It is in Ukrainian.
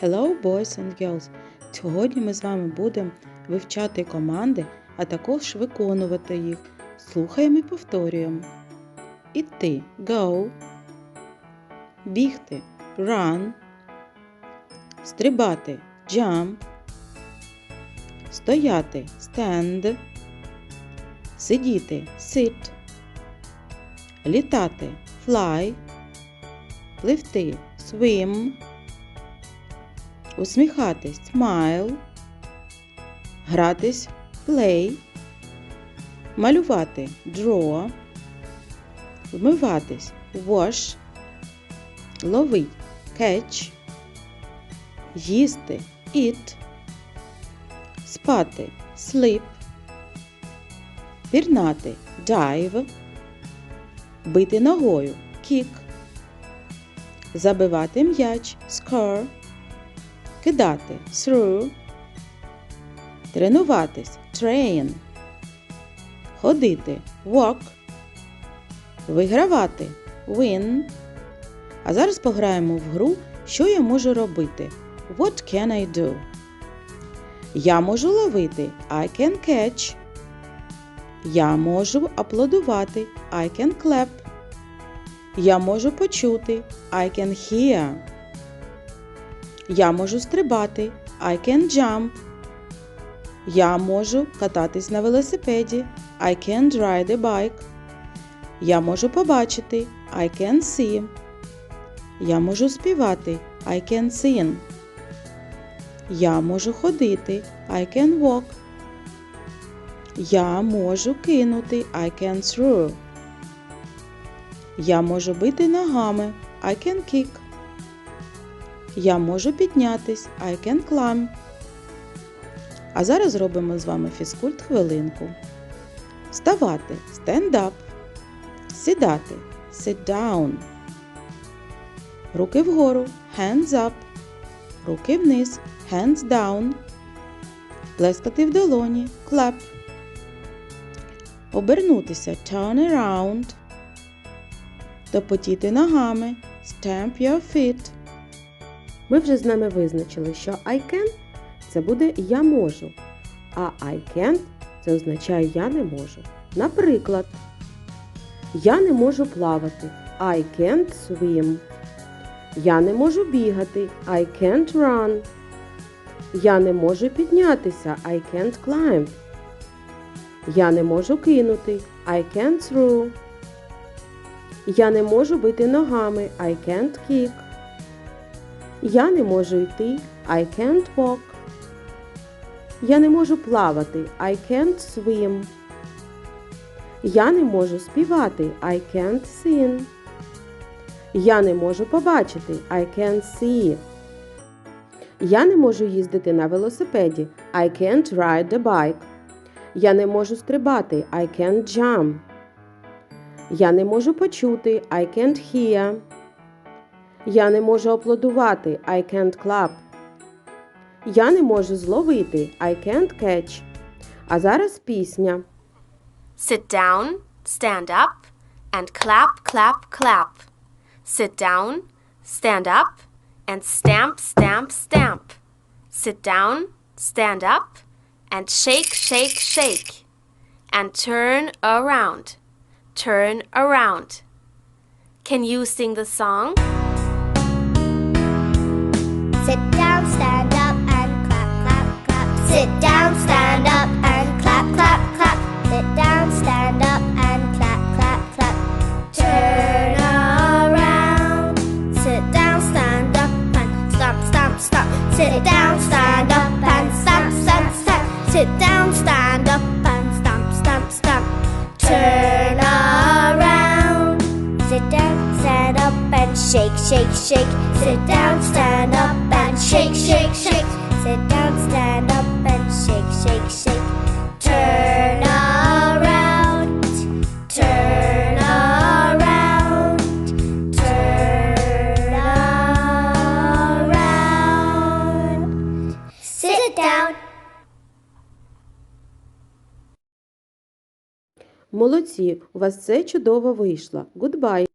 Hello, boys and girls! Сьогодні ми з вами будемо вивчати команди, а також виконувати їх. Слухаємо і повторюємо. Іти go, бігти run, стрибати jump, стояти stand, сидіти sit, літати fly, пливти swim. Усміхатись. Smile, гратись. Play, малювати. Draw, вмиватись. Wash, ловить. Catch, їсти. Eat, спати. Sleep, пірнати. Dive, бити ногою. Kick, забивати м'яч. Score, кидати through, тренуватись train, ходити walk, вигравати win. А зараз пограємо в гру, що я можу робити. What can I do? Я можу ловити I can catch. Я можу аплодувати I can clap. Я можу почути I can hear. Я можу стрибати I can jump. Я можу кататись на велосипеді I can ride a bike. Я можу побачити I can see. Я можу співати I can sing. Я можу ходити I can walk. Я можу кинути I can throw. Я можу бити ногами I can kick. Я можу піднятись I can climb. А зараз зробимо з вами фізкульт хвилинку. Вставати stand up. Сідати sit down. Руки вгору hands up. Руки вниз hands down. Плескати в долоні clap. Обернутися turn around. Топотіти ногами stamp your feet. Ми вже з нами визначили, що I can це буде я можу, а I can't це означає я не можу. Наприклад, я не можу плавати. I can't swim. Я не можу бігати. I can't run. Я не можу піднятися. I can't climb. Я не можу кинути. I can't throw. Я не можу бити ногами. I can't kick. Я не можу йти. I can't walk. Я не можу плавати. I can't swim. Я не можу співати. I can't sing. Я не можу побачити. I can't see. Я не можу їздити на велосипеді. I can't ride a bike. Я не можу стрибати. I can't jump. Я не можу почути. I can't hear. Я не можу аплодувати. I can't clap. Я не можу зловити. I can't catch. А зараз пісня. Sit down, stand up, and clap, clap, clap. Sit down, stand up, and stamp, stamp, stamp. Sit down, stand up, and shake, shake, shake. And turn around, turn around. Can you sing the song? Sit down, stand up, and stomp, stomp, stomp. Turn around. Sit down, stand up, and shake, shake, shake. Sit down, stand up, and shake, shake, shake. Sit down, stand up, and shake, shake, shake. Turn around, turn around, turn around. Sit down. Молодці, у вас все чудово вийшло. Goodbye!